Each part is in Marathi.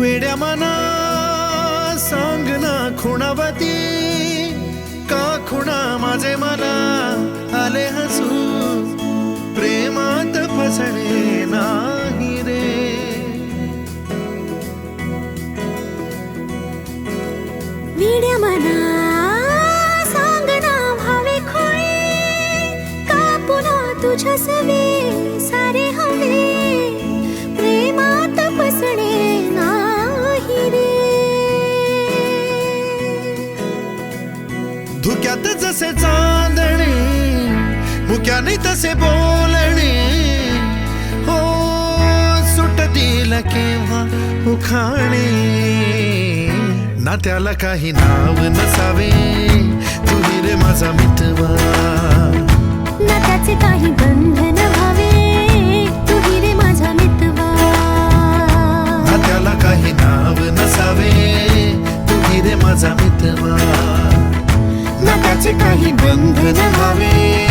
वेड्या मना सांग ना खुणावती का खुणा माझे मना? धुक्यात जसे चांदणे मुक्याने तसे बोलणे. हो सुटतील केव्हा उखाणे. ना त्याला काही नाव नसावे तुही रे माझा मितवा. ना त्याचे काही बंधन व्हावे तू रे माझा मितवा. ना त्याला काही नाव नसावे तुही रे माझा मितवा. काही बंधन व्हावे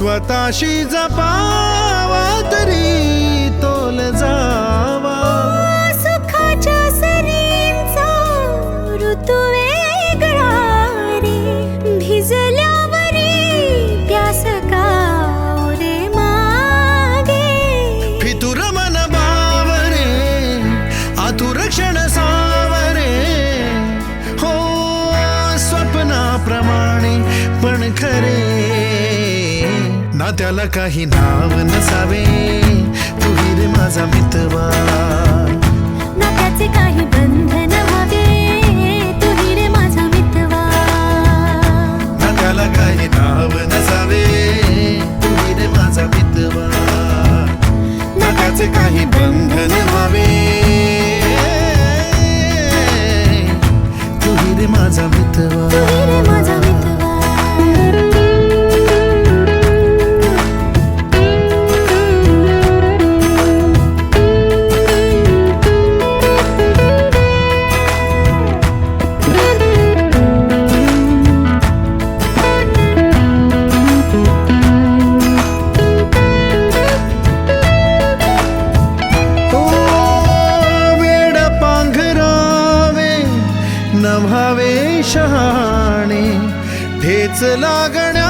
स्वतःशी जपावा तरी तोल जा. त्याला काही नाव नसावे. तुही रे माझा मितवा. काही बंधन व्हावे. तू रे माझा मितवा. ना त्याला काही नाव नसावे. तुही रे माझा मितवा. ना त्याचे काही बंधन रे माझा मितवा. नभावे शहाणे ठेच लागण्याचे